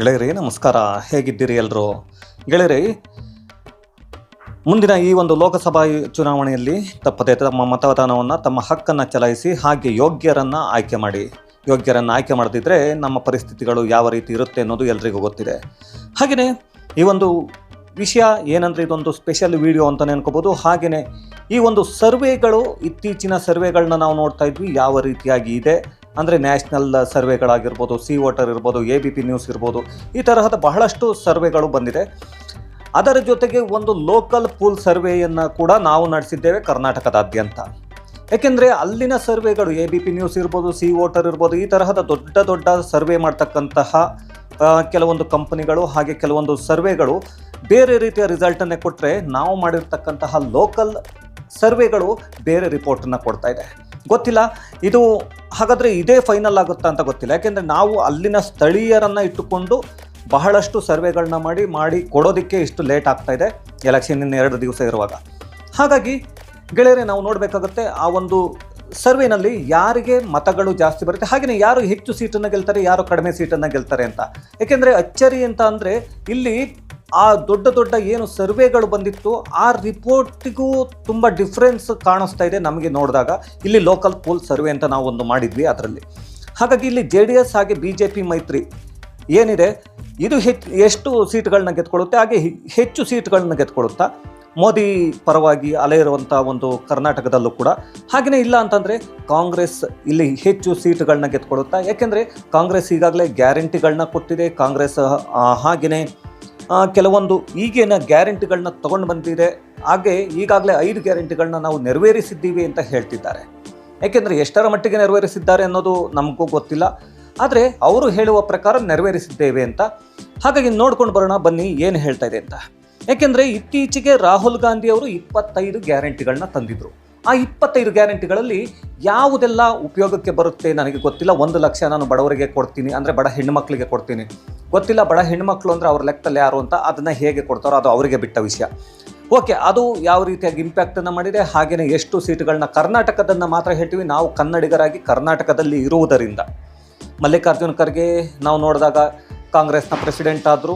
ಗೆಳೆಯರಿ, ನಮಸ್ಕಾರ. ಹೇಗಿದ್ದೀರಿ ಎಲ್ಲರೂ ಗೆಳೆಯರಿ, ಮುಂದಿನ ಈ ಒಂದು ಲೋಕಸಭಾ ಚುನಾವಣೆಯಲ್ಲಿ ತಪ್ಪದೆ ತಮ್ಮ ಮತದಾನವನ್ನು, ತಮ್ಮ ಹಕ್ಕನ್ನು ಚಲಾಯಿಸಿ ಹಾಗೆ ಯೋಗ್ಯರನ್ನು ಆಯ್ಕೆ ಮಾಡಿ. ಯೋಗ್ಯರನ್ನು ಆಯ್ಕೆ ಮಾಡದಿದ್ದರೆ ನಮ್ಮ ಪರಿಸ್ಥಿತಿಗಳು ಯಾವ ರೀತಿ ಇರುತ್ತೆ ಅನ್ನೋದು ಎಲ್ರಿಗೂ ಗೊತ್ತಿದೆ. ಹಾಗೆಯೇ ಈ ಒಂದು ವಿಷಯ ಏನಂದರೆ ಇದೊಂದು ಸ್ಪೆಷಲ್ ವಿಡಿಯೋ ಅಂತಲೇ ಅನ್ಕೋಬೋದು. ಹಾಗೆಯೇ ಈ ಒಂದು ಸರ್ವೆಗಳು, ಇತ್ತೀಚಿನ ಸರ್ವೆಗಳನ್ನ ನಾವು ನೋಡ್ತಾ ಇದ್ವಿ, ಯಾವ ರೀತಿಯಾಗಿ ಇದೆ. ಅಂದರೆ ನ್ಯಾಷನಲ್ ಸರ್ವೆಗಳಾಗಿರ್ಬೋದು ಸಿ ವಾಟರ್ ಇರ್ಬೋದು ಎ ಬಿ ಪಿ ನ್ಯೂಸ್ ಇರ್ಬೋದು, ಈ ತರಹದ ಬಹಳಷ್ಟು ಸರ್ವೆಗಳು ಬಂದಿದೆ. ಅದರ ಜೊತೆಗೆ ಒಂದು ಲೋಕಲ್ ಪೂಲ್ ಸರ್ವೆಯನ್ನು ಕೂಡ ನಾವು ನಡೆಸಿದ್ದೇವೆ ಕರ್ನಾಟಕದಾದ್ಯಂತ. ಏಕೆಂದರೆ ಅಲ್ಲಿನ ಸರ್ವೆಗಳು ಎ ಬಿ ಪಿ ನ್ಯೂಸ್ ಇರ್ಬೋದು ಸಿ ವೋಟರ್ ಇರ್ಬೋದು, ಈ ತರಹದ ದೊಡ್ಡ ದೊಡ್ಡ ಸರ್ವೆ ಮಾಡ್ತಕ್ಕಂತಹ ಕೆಲವೊಂದು ಕಂಪನಿಗಳು ಹಾಗೆ ಕೆಲವೊಂದು ಸರ್ವೆಗಳು ಬೇರೆ ರೀತಿಯ ರಿಸಲ್ಟನ್ನೇ ಕೊಟ್ಟರೆ ನಾವು ಮಾಡಿರ್ತಕ್ಕಂತಹ ಲೋಕಲ್ ಸರ್ವೆಗಳು ಬೇರೆ ರಿಪೋರ್ಟನ್ನು ಕೊಡ್ತಾ ಇದೆ. ಗೊತ್ತಿಲ್ಲ? ಇದು ಹಾಗಾದರೆ ಇದೇ ಫೈನಲ್ ಆಗುತ್ತಾ ಅಂತ ಗೊತ್ತಿಲ್ಲ. ಯಾಕೆಂದರೆ ನಾವು ಅಲ್ಲಿನ ಸ್ಥಳೀಯರನ್ನು ಇಟ್ಟುಕೊಂಡು ಬಹಳಷ್ಟು ಸರ್ವೆಗಳನ್ನ ಮಾಡಿ ಮಾಡಿ ಕೊಡೋದಕ್ಕೆ ಇಷ್ಟು ಲೇಟ್ ಆಗ್ತಾ ಇದೆ. ಎಲೆಕ್ಷನ್ ಇನ್ನು ಎರಡು ದಿವಸ ಇರುವಾಗ. ಹಾಗಾಗಿ ಗೆಳೆಯರೆ, ನಾವು ನೋಡಬೇಕಾಗುತ್ತೆ ಆ ಒಂದು ಸರ್ವೆನಲ್ಲಿ ಯಾರಿಗೆ ಮತಗಳು ಜಾಸ್ತಿ ಬರುತ್ತೆ ಹಾಗೆಯೇ ಯಾರು ಹೆಚ್ಚು ಸೀಟನ್ನು ಗೆಲ್ತಾರೆ, ಯಾರು ಕಡಿಮೆ ಸೀಟನ್ನು ಗೆಲ್ತಾರೆ ಅಂತ. ಏಕೆಂದರೆ ಅಚ್ಚರಿ ಅಂತ ಅಂದರೆ ಇಲ್ಲಿ ಆ ದೊಡ್ಡ ದೊಡ್ಡ ಏನು ಸರ್ವೆಗಳು ಬಂದಿತ್ತು, ಆ ರಿಪೋರ್ಟಿಗೂ ತುಂಬ ಡಿಫ್ರೆನ್ಸ್ ಕಾಣಿಸ್ತಾ ಇದೆ ನಮಗೆ ನೋಡಿದಾಗ. ಇಲ್ಲಿ ಲೋಕಲ್ ಪೋಲ್ ಸರ್ವೆ ಅಂತ ನಾವು ಒಂದು ಮಾಡಿದ್ವಿ ಅದರಲ್ಲಿ. ಹಾಗಾಗಿ ಇಲ್ಲಿ ಜೆ ಡಿ ಎಸ್ ಹಾಗೆ ಬಿ ಜೆ ಪಿ ಮೈತ್ರಿ ಏನಿದೆ, ಇದು ಹೆಚ್ಚು, ಎಷ್ಟು ಸೀಟ್ಗಳನ್ನ ಗೆದ್ಕೊಳ್ಳುತ್ತೆ, ಹಾಗೆ ಹೆಚ್ಚು ಸೀಟ್ಗಳನ್ನ ಗೆದ್ಕೊಳ್ಳುತ್ತಾ. ಮೋದಿ ಪರವಾಗಿ ಅಲೆ ಇರುವಂಥ ಒಂದು ಕರ್ನಾಟಕದಲ್ಲೂ ಕೂಡ ಹಾಗೆಯೇ ಇಲ್ಲ ಅಂತಂದರೆ ಕಾಂಗ್ರೆಸ್ ಇಲ್ಲಿ ಹೆಚ್ಚು ಸೀಟುಗಳನ್ನ ಗೆದ್ಕೊಳ್ಳುತ್ತಾ ಯಾಕೆಂದರೆ ಕಾಂಗ್ರೆಸ್ ಈಗಾಗಲೇ ಗ್ಯಾರಂಟಿಗಳನ್ನ ಕೊಟ್ಟಿದೆ, ಕಾಂಗ್ರೆಸ್ ಹಾಗೆಯೇ ಕೆಲವೊಂದು ಈಗಿನ ಗ್ಯಾರಂಟಿಗಳನ್ನ ತಗೊಂಡು ಬಂದಿದೆ, ಹಾಗೆ ಈಗಾಗಲೇ ಐದು ಗ್ಯಾರಂಟಿಗಳನ್ನ ನಾವು ನೆರವೇರಿಸಿದ್ದೀವಿ ಅಂತ ಹೇಳ್ತಿದ್ದಾರೆ. ಯಾಕೆಂದರೆ ಎಷ್ಟರ ಮಟ್ಟಿಗೆ ನೆರವೇರಿಸಿದ್ದಾರೆ ಅನ್ನೋದು ನಮಗೂ ಗೊತ್ತಿಲ್ಲ, ಆದರೆ ಅವರು ಹೇಳುವ ಪ್ರಕಾರ ನೆರವೇರಿಸಿದ್ದೇವೆ ಅಂತ. ಹಾಗಾಗಿ ನೋಡ್ಕೊಂಡು ಬರೋಣ, ಬನ್ನಿ, ಏನು ಹೇಳ್ತಾ ಇದೆ ಅಂತ. ಯಾಕೆಂದರೆ ಇತ್ತೀಚೆಗೆ ರಾಹುಲ್ ಗಾಂಧಿ ಅವರು ಇಪ್ಪತ್ತೈದು ಗ್ಯಾರಂಟಿಗಳನ್ನ ತಂದಿದ್ರು. ಆ ಇಪ್ಪತ್ತೈದು ಗ್ಯಾರಂಟಿಗಳಲ್ಲಿ ಯಾವುದೆಲ್ಲ ಉಪಯೋಗಕ್ಕೆ ಬರುತ್ತೆ ನನಗೆ ಗೊತ್ತಿಲ್ಲ. ಒಂದು ಲಕ್ಷ ನಾನು ಬಡವರಿಗೆ ಕೊಡ್ತೀನಿ, ಅಂದರೆ ಬಡ ಹೆಣ್ಣುಮಕ್ಳಿಗೆ ಕೊಡ್ತೀನಿ. ಗೊತ್ತಿಲ್ಲ ಬಡ ಹೆಣ್ಣುಮಕ್ಳು ಅಂದರೆ ಅವ್ರ ಲೆಕ್ಕದಲ್ಲಿ ಯಾರು ಅಂತ ಅದನ್ನು ಹೇಗೆ ಕೊಡ್ತಾರೋ ಅದು ಅವರಿಗೆ ಬಿಟ್ಟ ವಿಷಯ. ಓಕೆ, ಅದು ಯಾವ ರೀತಿಯಾಗಿ ಇಂಪ್ಯಾಕ್ಟನ್ನು ಮಾಡಿದೆ? ಹಾಗೆಯೇ ಎಷ್ಟು ಸೀಟುಗಳನ್ನ ಕರ್ನಾಟಕದನ್ನು ಮಾತ್ರ ಹೇಳ್ತೀವಿ. ನಾವು ಕನ್ನಡಿಗರಾಗಿ ಕರ್ನಾಟಕದಲ್ಲಿ ಇರುವುದರಿಂದ. ಮಲ್ಲಿಕಾರ್ಜುನ್ ಖರ್ಗೆ, ನಾವು ನೋಡಿದಾಗ ಕಾಂಗ್ರೆಸ್ನ ಪ್ರೆಸಿಡೆಂಟ್ ಆದರು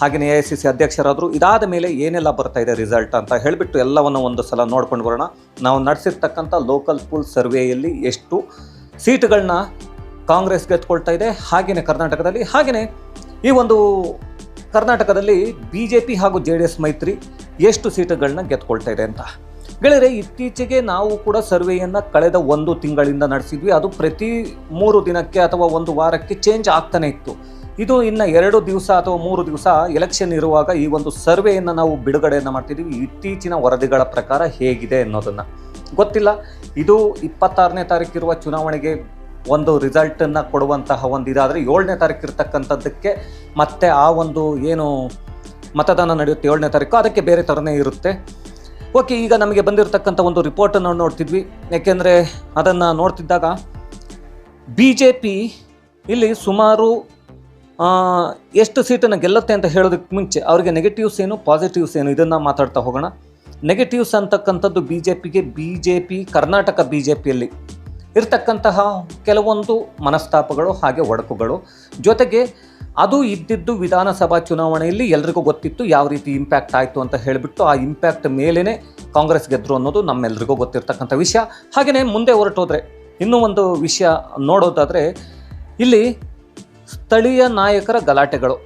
ಹಾಗೆಯೇ ಎ ಐ ಸಿ ಸಿ ಅಧ್ಯಕ್ಷರಾದರು, ಇದಾದ ಮೇಲೆ ಏನೆಲ್ಲ ಬರ್ತಾ ಇದೆ ರಿಸಲ್ಟ್ ಅಂತ ಹೇಳಿಬಿಟ್ಟು ಎಲ್ಲವನ್ನು ಒಂದು ಸಲ ನೋಡ್ಕೊಂಡು ಬರೋಣ. ನಾವು ನಡೆಸಿರ್ತಕ್ಕಂಥ ಲೋಕಲ್ ಪೂಲ್ ಸರ್ವೆಯಲ್ಲಿ ಎಷ್ಟು ಸೀಟುಗಳನ್ನ ಕಾಂಗ್ರೆಸ್ ಗೆದ್ಕೊಳ್ತಾ ಇದೆ ಹಾಗೆಯೇ ಕರ್ನಾಟಕದಲ್ಲಿ ಹಾಗೆಯೇ ಈ ಒಂದು ಕರ್ನಾಟಕದಲ್ಲಿ ಬಿ ಜೆ ಪಿ ಹಾಗೂ ಜೆ ಡಿ ಎಸ್ ಮೈತ್ರಿ ಎಷ್ಟು ಸೀಟುಗಳನ್ನ ಗೆದ್ಕೊಳ್ತಾ ಇದೆ ಅಂತ. ಗೆಳೆಯರೆ, ಇತ್ತೀಚೆಗೆ ನಾವು ಕೂಡ ಸರ್ವೆಯನ್ನು ಕಳೆದ ಒಂದು ತಿಂಗಳಿಂದ ನಡೆಸಿದ್ವಿ. ಅದು ಪ್ರತಿ ಮೂರು ದಿನಕ್ಕೆ ಅಥವಾ ಒಂದು ವಾರಕ್ಕೆ ಚೇಂಜ್ ಆಗ್ತಾನೆ ಇತ್ತು. ಇದು ಇನ್ನು ಎರಡು ದಿವಸ ಅಥವಾ ಮೂರು ದಿವಸ ಎಲೆಕ್ಷನ್ ಇರುವಾಗ ಈ ಒಂದು ಸರ್ವೆಯನ್ನು ನಾವು ಬಿಡುಗಡೆಯನ್ನು ಮಾಡ್ತಿದ್ದೀವಿ ಇತ್ತೀಚಿನ ವರದಿಗಳ ಪ್ರಕಾರ ಹೇಗಿದೆ ಅನ್ನೋದನ್ನು. ಗೊತ್ತಿಲ್ಲ. ಇದು ಇಪ್ಪತ್ತಾರನೇ ತಾರೀಕಿರುವ ಚುನಾವಣೆಗೆ ಒಂದು ರಿಸಲ್ಟನ್ನು ಕೊಡುವಂತಹ ಒಂದು ಇದಾದರೆ ಏಳನೇ ತಾರೀಕು ಇರ್ತಕ್ಕಂಥದ್ದಕ್ಕೆ ಮತ್ತೆ ಆ ಒಂದು ಏನು ಮತದಾನ ನಡೆಯುತ್ತೆ ಏಳನೇ ತಾರೀಕು ಅದಕ್ಕೆ ಬೇರೆ ಥರನೇ ಇರುತ್ತೆ. ಓಕೆ ಈಗ ನಮಗೆ ಬಂದಿರತಕ್ಕಂಥ ಒಂದು ರಿಪೋರ್ಟನ್ನು ನೋಡ್ತಿದ್ವಿ. ಯಾಕೆಂದರೆ ಅದನ್ನು ನೋಡ್ತಿದ್ದಾಗ ಬಿ ಜೆ ಪಿ ಇಲ್ಲಿ ಸುಮಾರು ಎಷ್ಟು ಸೀಟನ್ನು ಗೆಲ್ಲುತ್ತೆ ಅಂತ ಹೇಳೋದಕ್ಕೆ ಮುಂಚೆ ಅವರಿಗೆ ನೆಗೆಟಿವ್ಸ್ ಏನು ಪಾಸಿಟಿವ್ಸ್ ಏನು ಇದನ್ನು ಮಾತಾಡ್ತಾ ಹೋಗೋಣ. ನೆಗೆಟಿವ್ಸ್ ಅಂತಕ್ಕಂಥದ್ದು ಬಿ ಜೆ ಪಿಗೆ B J P Karnataka B J ಪಿಯಲ್ಲಿ ಇರ್ತಕ್ಕಂತಹ ಕೆಲವೊಂದು ಮನಸ್ತಾಪಗಳು ಹಾಗೆ ಒಡಕುಗಳು. ಜೊತೆಗೆ ಅದು ಇದ್ದಿದ್ದು ವಿಧಾನಸಭಾ ಚುನಾವಣೆಯಲ್ಲಿ ಎಲ್ರಿಗೂ ಗೊತ್ತಿತ್ತು ಯಾವ ರೀತಿ ಇಂಪ್ಯಾಕ್ಟ್ ಆಯಿತು ಅಂತ ಹೇಳಿಬಿಟ್ಟು ಆ ಇಂಪ್ಯಾಕ್ಟ್ ಮೇಲೇ ಕಾಂಗ್ರೆಸ್ ಗೆದ್ದರು ಅನ್ನೋದು ನಮ್ಮೆಲ್ರಿಗೂ ಗೊತ್ತಿರ್ತಕ್ಕಂಥ ವಿಷಯ. ಹಾಗೆಯೇ ಮುಂದೆ ಹೊರಟೋದ್ರೆ ಇನ್ನೂ ಒಂದು ವಿಷಯ ನೋಡೋದಾದರೆ ಇಲ್ಲಿ ಸ್ಥಳೀಯ ನಾಯಕರ ಗಲಾಟೆಗಳು.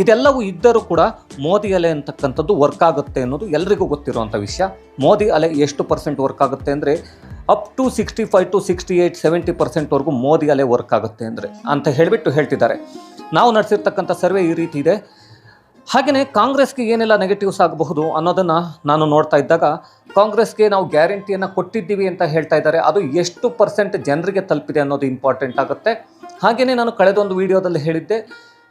ಇದೆಲ್ಲವೂ ಇದ್ದರೂ ಕೂಡ ಮೋದಿ ಅಲೆ ಅಂತಕ್ಕಂಥದ್ದು ವರ್ಕ್ ಆಗುತ್ತೆ ಅನ್ನೋದು ಎಲ್ರಿಗೂ ಗೊತ್ತಿರುವಂಥ ವಿಷಯ. ಮೋದಿ ಅಲೆ ಎಷ್ಟು ಪರ್ಸೆಂಟ್ ವರ್ಕ್ ಆಗುತ್ತೆ ಅಂದರೆ up to sixty five to sixty eight seventy ಪರ್ಸೆಂಟ್ವರೆಗೂ Modi ಅಲೆ ವರ್ಕ್ ಆಗುತ್ತೆ ಅಂದರೆ ಅಂತ ಹೇಳಿಬಿಟ್ಟು ಹೇಳ್ತಿದ್ದಾರೆ. ನಾವು ನಡೆಸಿರ್ತಕ್ಕಂಥ ಸರ್ವೆ ಈ ರೀತಿ ಇದೆ. ಹಾಗೆಯೇ ಕಾಂಗ್ರೆಸ್ಗೆ ಏನೆಲ್ಲ ನೆಗೆಟಿವ್ಸ್ ಆಗಬಹುದು ಅನ್ನೋದನ್ನು ನಾನು ನೋಡ್ತಾ ಇದ್ದಾಗ ಕಾಂಗ್ರೆಸ್ಗೆ ನಾವು ಗ್ಯಾರಂಟಿಯನ್ನು ಕೊಟ್ಟಿದ್ದೀವಿ ಅಂತ ಹೇಳ್ತಾ ಇದ್ದಾರೆ. ಅದು ಎಷ್ಟು ಪರ್ಸೆಂಟ್ ಜನರಿಗೆ ತಲುಪಿದೆ ಅನ್ನೋದು ಇಂಪಾರ್ಟೆಂಟ್ ಆಗುತ್ತೆ. ಹಾಗೆಯೇ ನಾನು ಕಳೆದೊಂದು ವಿಡಿಯೋದಲ್ಲಿ ಹೇಳಿದ್ದೆ,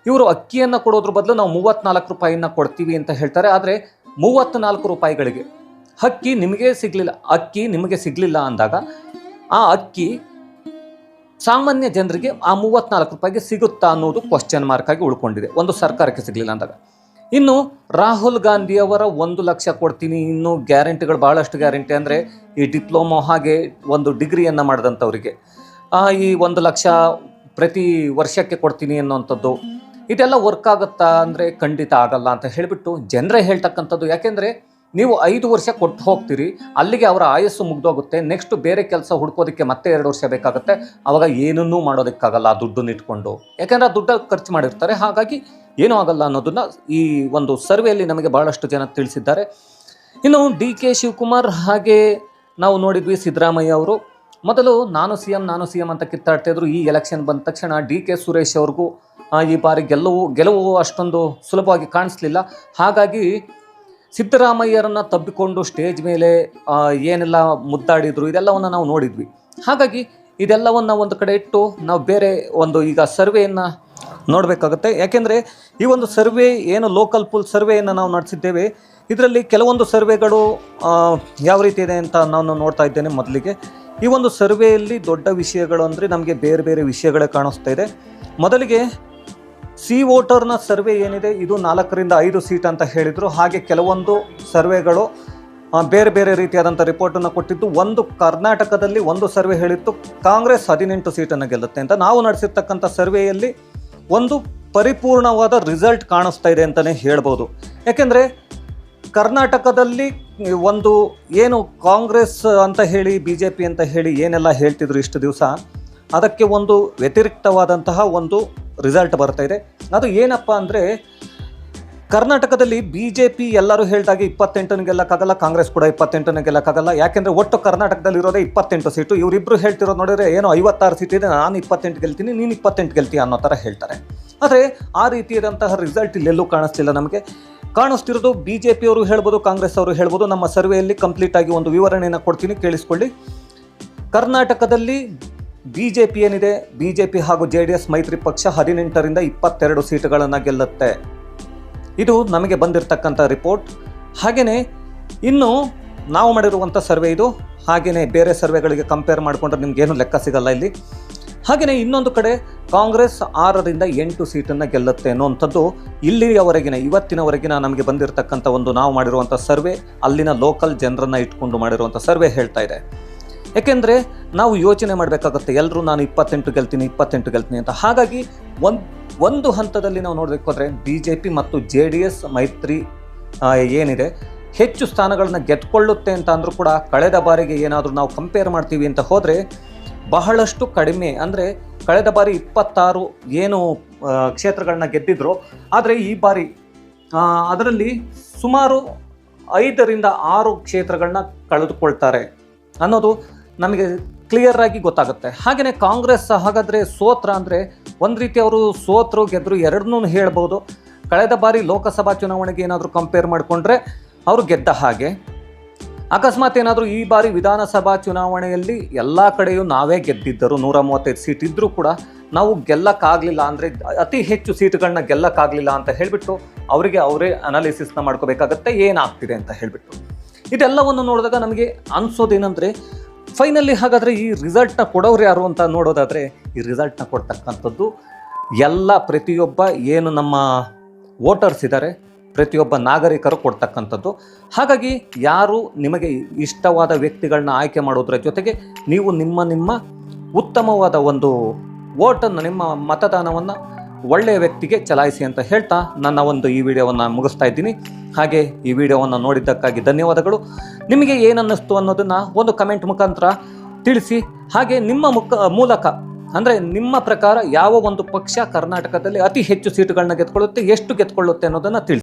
ಇವರು ಅಕ್ಕಿಯನ್ನು ಕೊಡೋದ್ರ ಬದಲು ನಾವು ಮೂವತ್ತ್ನಾಲ್ಕು ರೂಪಾಯಿನ ಕೊಡ್ತೀವಿ ಅಂತ ಹೇಳ್ತಾರೆ. ಆದರೆ ಮೂವತ್ತ್ನಾಲ್ಕು ರೂಪಾಯಿಗಳಿಗೆ ಅಕ್ಕಿ ನಿಮಗೆ ಸಿಗಲಿಲ್ಲ, ಅಕ್ಕಿ ನಿಮಗೆ ಸಿಗಲಿಲ್ಲ ಅಂದಾಗ ಆ ಅಕ್ಕಿ ಸಾಮಾನ್ಯ ಜನರಿಗೆ ಆ ಮೂವತ್ತ್ನಾಲ್ಕು ರೂಪಾಯಿಗೆ ಸಿಗುತ್ತಾ ಅನ್ನೋದು ಕ್ವಶನ್ ಮಾರ್ಕ್ ಆಗಿ ಉಳ್ಕೊಂಡಿದೆ, ಒಂದು ಸರ್ಕಾರಕ್ಕೆ ಸಿಗಲಿಲ್ಲ ಅಂದಾಗ. ಇನ್ನು ರಾಹುಲ್ ಗಾಂಧಿಯವರ ಒಂದು ಲಕ್ಷ ಕೊಡ್ತೀನಿ, ಇನ್ನು ಗ್ಯಾರಂಟಿಗಳು ಭಾಳಷ್ಟು ಗ್ಯಾರಂಟಿ ಅಂದರೆ ಈ ಡಿಪ್ಲೊಮೊ ಹಾಗೆ ಒಂದು ಡಿಗ್ರಿಯನ್ನು ಮಾಡಿದಂಥವರಿಗೆ. ಈ ಒಂದು ಲಕ್ಷ ಪ್ರತಿ ವರ್ಷಕ್ಕೆ ಕೊಡ್ತೀನಿ ಅನ್ನೋವಂಥದ್ದು. ಇದೆಲ್ಲ ವರ್ಕ್ ಆಗುತ್ತಾ ಅಂದರೆ ಖಂಡಿತ ಆಗಲ್ಲ ಅಂತ ಹೇಳಿಬಿಟ್ಟು ಜನರೇ ಹೇಳ್ತಕ್ಕಂಥದ್ದು. ಯಾಕೆಂದರೆ ನೀವು ಐದು ವರ್ಷ ಕೊಟ್ಟು ಹೋಗ್ತೀರಿ, ಅಲ್ಲಿಗೆ ಅವರ ಆಯಸ್ಸು ಮುಗ್ದೋಗುತ್ತೆ ನೆಕ್ಸ್ಟ್ ಬೇರೆ ಕೆಲಸ ಹುಡ್ಕೋದಕ್ಕೆ ಮತ್ತೆ ಎರಡು ವರ್ಷ ಬೇಕಾಗುತ್ತೆ ಆವಾಗ ಏನನ್ನೂ ಮಾಡೋದಕ್ಕಾಗಲ್ಲ ಆ ದುಡ್ಡನ್ನ ಇಟ್ಕೊಂಡು. ಯಾಕೆಂದರೆ ಆ ದುಡ್ಡು ಖರ್ಚು ಮಾಡಿರ್ತಾರೆ, ಹಾಗಾಗಿ ಏನೂ ಆಗಲ್ಲ ಅನ್ನೋದನ್ನು ಈ ಒಂದು ಸರ್ವೆಯಲ್ಲಿ ನಮಗೆ ಬಹಳಷ್ಟು ಜನ ತಿಳಿಸಿದ್ದಾರೆ. ಇನ್ನು ಡಿ ಕೆ ಶಿವಕುಮಾರ್ ಹಾಗೆ ನಾವು ನೋಡಿದ್ವಿ ಸಿದ್ದರಾಮಯ್ಯ ಅವರು. ಮೊದಲು ನಾನು ಸಿ ಎಂ ನಾನು ಸಿ ಎಂ ಅಂತ ಕಿತ್ತಾಡ್ತಾ ಇದ್ರು. ಈ ಎಲೆಕ್ಷನ್ ಬಂದ ತಕ್ಷಣ ಡಿ ಕೆ ಸುರೇಶ್ ಅವ್ರಿಗೂ ಈ ಬಾರಿ ಗೆಲ್ಲುವು ಗೆಲುವು ಅಷ್ಟೊಂದು ಸುಲಭವಾಗಿ ಕಾಣಿಸ್ಲಿಲ್ಲ. ಹಾಗಾಗಿ ಸಿದ್ದರಾಮಯ್ಯರನ್ನು ತಬ್ಬಿಕೊಂಡು ಸ್ಟೇಜ್ ಮೇಲೆ ಏನೆಲ್ಲ ಮುದ್ದಾಡಿದ್ರು, ಇದೆಲ್ಲವನ್ನು ನಾವು ನೋಡಿದ್ವಿ. ಹಾಗಾಗಿ ಇದೆಲ್ಲವನ್ನು ಒಂದು ಕಡೆ ಇಟ್ಟು ನಾವು ಬೇರೆ ಒಂದು ಈಗ ಸರ್ವೆಯನ್ನು ನೋಡಬೇಕಾಗುತ್ತೆ. ಯಾಕೆಂದರೆ ಈ ಒಂದು ಸರ್ವೆ ಏನು ಲೋಕಲ್ ಪುಲ್ ಸರ್ವೆಯನ್ನು ನಾವು ನಡೆಸಿದ್ದೇವೆ. ಇದರಲ್ಲಿ ಕೆಲವೊಂದು ಸರ್ವೆಗಳು ಯಾವ ರೀತಿ ಇದೆ ಅಂತ ನಾನು ನೋಡ್ತಾ ಇದ್ದೇನೆ ಮೊದಲಿಗೆ. ಈ ಒಂದು ಸರ್ವೆಯಲ್ಲಿ ದೊಡ್ಡ ವಿಷಯಗಳು ಅಂದರೆ ನಮಗೆ ಬೇರೆ ಬೇರೆ ವಿಷಯಗಳೇ ಕಾಣಿಸ್ತಾ ಇದೆ. ಮೊದಲಿಗೆ ಸಿ ವೋಟರ್ನ ಸರ್ವೆ ಏನಿದೆ? ಇದು ನಾಲ್ಕರಿಂದ ಐದು ಸೀಟ್ ಅಂತ ಹೇಳಿದರು. ಹಾಗೆ ಕೆಲವೊಂದು ಸರ್ವೆಗಳು ಬೇರೆ ಬೇರೆ ರೀತಿಯಾದಂಥ ರಿಪೋರ್ಟನ್ನು ಕೊಟ್ಟಿದ್ದು. ಒಂದು ಕರ್ನಾಟಕದಲ್ಲಿ ಒಂದು ಸರ್ವೆ ಹೇಳಿತ್ತು. ಕಾಂಗ್ರೆಸ್ ಹದಿನೆಂಟು ಸೀಟನ್ನು ಗೆಲ್ಲುತ್ತೆ ಅಂತ. ನಾವು ನಡೆಸಿರ್ತಕ್ಕಂಥ ಸರ್ವೆಯಲ್ಲಿ ಒಂದು ಪರಿಪೂರ್ಣವಾದ ರಿಸಲ್ಟ್ ಕಾಣಿಸ್ತಾ ಇದೆ ಅಂತಲೇ ಹೇಳ್ಬೋದು. ಯಾಕೆಂದರೆ ಕರ್ನಾಟಕದಲ್ಲಿ ಒಂದು ಏನು ಕಾಂಗ್ರೆಸ್ ಅಂತ ಹೇಳಿ ಬಿ ಜೆ ಪಿ ಅಂತ ಹೇಳಿ ಏನೆಲ್ಲ ಹೇಳ್ತಿದ್ರು ಇಷ್ಟು ದಿವಸ, ಅದಕ್ಕೆ ಒಂದು ವ್ಯತಿರಿಕ್ತವಾದಂತಹ ಒಂದು ರಿಸಲ್ಟ್ ಬರ್ತಾ ಇದೆ. ಅದು ಏನಪ್ಪ ಅಂದರೆ, ಕರ್ನಾಟಕದಲ್ಲಿ ಬಿ ಜೆ ಪಿ ಎಲ್ಲರೂ ಹೇಳಿದಾಗೆ ಇಪ್ಪತ್ತೆಂಟನ ಗೆಲ್ಲಕ್ಕಾಗಲ್ಲ ಕಾಂಗ್ರೆಸ್ ಕೂಡ ಇಪ್ಪತ್ತೆಂಟನ ಗೆಲ್ಲಕ್ಕಾಗಲ್ಲ ಯಾಕೆಂದರೆ ಒಟ್ಟು ಕರ್ನಾಟಕದಲ್ಲಿ ಇರೋದೇ ಇಪ್ಪತ್ತೆಂಟು ಸೀಟು. ಇವರಿಬ್ಬರು ಹೇಳ್ತಿರೋದು ನೋಡಿದರೆ, ಏನೋ ಐವತ್ತಾರು ಸೀಟ್ ಇದೆ, ನಾನು ಇಪ್ಪತ್ತೆಂಟು ಗೆಲ್ತೀನಿ, ನೀನು ಇಪ್ಪತ್ತೆಂಟು ಗೆಲ್ತೀಯ ಅನ್ನೋ ಥರ ಹೇಳ್ತಾರೆ. ಆದರೆ ಆ ರೀತಿಯಾದಂತಹ ರಿಸಲ್ಟ್ ಇಲ್ಲೆಲ್ಲೂ ಕಾಣಿಸ್ತಿಲ್ಲ ನಮಗೆ. ಕಾಣಿಸ್ತಿರೋದು ಬಿ ಜೆ ಪಿಯವರು ಹೇಳ್ಬೋದು ಕಾಂಗ್ರೆಸ್ ಅವರು ಹೇಳ್ಬೋದು. ನಮ್ಮ ಸರ್ವೆಯಲ್ಲಿ ಕಂಪ್ಲೀಟ್ ಆಗಿ ಒಂದು ವಿವರಣೆಯನ್ನು ಕೊಡ್ತೀನಿ, ಕೇಳಿಸ್ಕೊಳ್ಳಿ. ಕರ್ನಾಟಕದಲ್ಲಿ ಬಿ ಜೆ ಪಿ ಏನಿದೆ? ಬಿ ಜೆ ಪಿ ಹಾಗೂ ಜೆ ಡಿ ಎಸ್ ಮೈತ್ರಿ ಪಕ್ಷ ಹದಿನೆಂಟರಿಂದ ಇಪ್ಪತ್ತೆರಡು ಸೀಟುಗಳನ್ನು ಗೆಲ್ಲುತ್ತೆ. ಇದು ನಮಗೆ ಬಂದಿರತಕ್ಕಂಥ ರಿಪೋರ್ಟ್ ಹಾಗೆಯೇ ಇನ್ನು ನಾವು ಮಾಡಿರುವಂಥ ಸರ್ವೆ ಇದು. ಹಾಗೆಯೇ ಬೇರೆ ಸರ್ವೆಗಳಿಗೆ ಕಂಪೇರ್ ಮಾಡಿಕೊಂಡ್ರೆ ನಿಮಗೇನು ಲೆಕ್ಕ ಸಿಗಲ್ಲ ಇಲ್ಲಿ. ಹಾಗೆಯೇ ಇನ್ನೊಂದು ಕಡೆ ಕಾಂಗ್ರೆಸ್ ಆರರಿಂದ ಎಂಟು ಸೀಟನ್ನು ಗೆಲ್ಲುತ್ತೆ ಅನ್ನುವಂಥದ್ದು ಇಲ್ಲಿಯವರೆಗಿನ, ಇವತ್ತಿನವರೆಗಿನ ನಮಗೆ ಬಂದಿರತಕ್ಕಂಥ ಒಂದು ನಾವು ಮಾಡಿರುವಂಥ ಸರ್ವೆ, ಅಲ್ಲಿನ ಲೋಕಲ್ ಜನರನ್ನು ಇಟ್ಕೊಂಡು ಮಾಡಿರುವಂಥ ಸರ್ವೆ ಹೇಳ್ತಾ ಇದೆ. ಏಕೆಂದರೆ ನಾವು ಯೋಚನೆ ಮಾಡಬೇಕಾಗುತ್ತೆ ಎಲ್ಲರೂ ನಾನು ಇಪ್ಪತ್ತೆಂಟು ಗೆಲ್ತೀನಿ ಇಪ್ಪತ್ತೆಂಟು ಗೆಲ್ತೀನಿ ಅಂತ. ಹಾಗಾಗಿ ಒಂದು ಒಂದು ಹಂತದಲ್ಲಿ ನಾವು ನೋಡಬೇಕು ಅಂದರೆ ಬಿ ಜೆ ಪಿ ಮತ್ತು ಜೆ ಡಿ ಎಸ್ ಮೈತ್ರಿ ಏನಿದೆ, ಹೆಚ್ಚು ಸ್ಥಾನಗಳನ್ನ ಗೆದ್ಕೊಳ್ಳುತ್ತೆ ಅಂತ ಅಂದರೂ ಕೂಡ, ಕಳೆದ ಬಾರಿಗೆ ಏನಾದರೂ ನಾವು ಕಂಪೇರ್ ಮಾಡ್ತೀವಿ ಅಂತ ಹೋದರೆ ಬಹಳಷ್ಟು ಕಡಿಮೆ, ಅಂದರೆ ಕಳೆದ ಬಾರಿ ಇಪ್ಪತ್ತಾರು ಏನು ಕ್ಷೇತ್ರಗಳನ್ನ ಗೆದ್ದಿದ್ರು. ಆದರೆ ಈ ಬಾರಿ ಅದರಲ್ಲಿ ಸುಮಾರು ಐದರಿಂದ ಆರು ಕ್ಷೇತ್ರಗಳನ್ನ ಕಳೆದುಕೊಳ್ತಾರೆ ಅನ್ನೋದು ನಮಗೆ ಕ್ಲಿಯರ್ ಆಗಿ ಗೊತ್ತಾಗುತ್ತೆ. ಹಾಗೆಯೇ ಕಾಂಗ್ರೆಸ್ ಹಾಗಾದರೆ ಸೋತ್ರ ಅಂದರೆ ಒಂದು ರೀತಿ ಅವರು ಸೋತರು ಗೆದ್ದರು ಎರಡನ್ನೂ ಹೇಳ್ಬೋದು. ಕಳೆದ ಬಾರಿ ಲೋಕಸಭಾ ಚುನಾವಣೆಗೆ ಏನಾದರೂ ಕಂಪೇರ್ ಮಾಡಿಕೊಂಡ್ರೆ ಅವರು ಗೆದ್ದ ಹಾಗೆ. ಅಕಸ್ಮಾತ್ ಏನಾದರೂ ಈ ಬಾರಿ ವಿಧಾನಸಭಾ ಚುನಾವಣೆಯಲ್ಲಿ ಎಲ್ಲ ಕಡೆಯೂ ನಾವೇ ಗೆದ್ದಿದ್ದರು ನೂರ ಮೂವತ್ತೈದು ಸೀಟ್ ಇದ್ದರೂ ಕೂಡ ನಾವು ಗೆಲ್ಲಕ್ಕಾಗಲಿಲ್ಲ ಅಂದರೆ ಅತಿ ಹೆಚ್ಚು ಸೀಟ್ಗಳನ್ನ ಗೆಲ್ಲಕ್ಕಾಗಲಿಲ್ಲ ಅಂತ ಹೇಳಿಬಿಟ್ಟು ಅವರಿಗೆ ಅವರೇ ಅನಾಲಿಸಿಸ್ನ ಮಾಡ್ಕೋಬೇಕಾಗತ್ತೆ, ಏನಾಗ್ತಿದೆ ಅಂತ ಹೇಳಿಬಿಟ್ಟು. ಇದೆಲ್ಲವನ್ನು ನೋಡಿದಾಗ ನಮಗೆ ಅನಿಸೋದೇನೆಂದರೆ ಫೈನಲಿ ಹಾಗಾದರೆ ಈ ರಿಸಲ್ಟ್ನ ಕೊಡೋರು ಯಾರು ಅಂತ ನೋಡೋದಾದರೆ, ಈ ರಿಸಲ್ಟ್ನ ಕೊಡ್ತಕ್ಕಂಥದ್ದು ಎಲ್ಲ ಪ್ರತಿಯೊಬ್ಬ, ಏನು ನಮ್ಮ ವೋಟರ್ಸ್ ಇದ್ದಾರೆ ಪ್ರತಿಯೊಬ್ಬ ನಾಗರಿಕರು ಕೊಡ್ತಕ್ಕಂಥದ್ದು. ಹಾಗಾಗಿ ಯಾರು ನಿಮಗೆ ಇಷ್ಟವಾದ ವ್ಯಕ್ತಿಗಳನ್ನ ಆಯ್ಕೆ ಮಾಡೋದ್ರ ಜೊತೆಗೆ ನೀವು ನಿಮ್ಮ ನಿಮ್ಮ ಉತ್ತಮವಾದ ಒಂದು ಓಟನ್ನು ನಿಮ್ಮ ಮತದಾನವನ್ನು ಒಳ್ಳೆಯ ವ್ಯಕ್ತಿಗೆ ಚಲಾಯಿಸಿ ಅಂತ ಹೇಳ್ತಾ ನನ್ನ ಒಂದು ಈ ವಿಡಿಯೋವನ್ನು ಮುಗಿಸ್ತಾ ಇದ್ದೀನಿ. ಹಾಗೆ ಈ ವಿಡಿಯೋವನ್ನು ನೋಡಿದ್ದಕ್ಕಾಗಿ ಧನ್ಯವಾದಗಳು. ನಿಮಗೆ ಏನನ್ನಿಸ್ತು ಅನ್ನೋದನ್ನು ಒಂದು ಕಮೆಂಟ್ ಮುಖಾಂತರ ತಿಳಿಸಿ. ಹಾಗೆ ನಿಮ್ಮ ಮುಖ, ಮೂಲಕ ಅಂದರೆ ನಿಮ್ಮ ಪ್ರಕಾರ ಯಾವ ಒಂದು ಪಕ್ಷ ಕರ್ನಾಟಕದಲ್ಲಿ ಅತಿ ಹೆಚ್ಚು ಸೀಟುಗಳನ್ನ ಗೆದ್ಕೊಳ್ಳುತ್ತೆ, ಎಷ್ಟು ಗೆದ್ಕೊಳ್ಳುತ್ತೆ ಅನ್ನೋದನ್ನು ತಿಳಿಸಿ.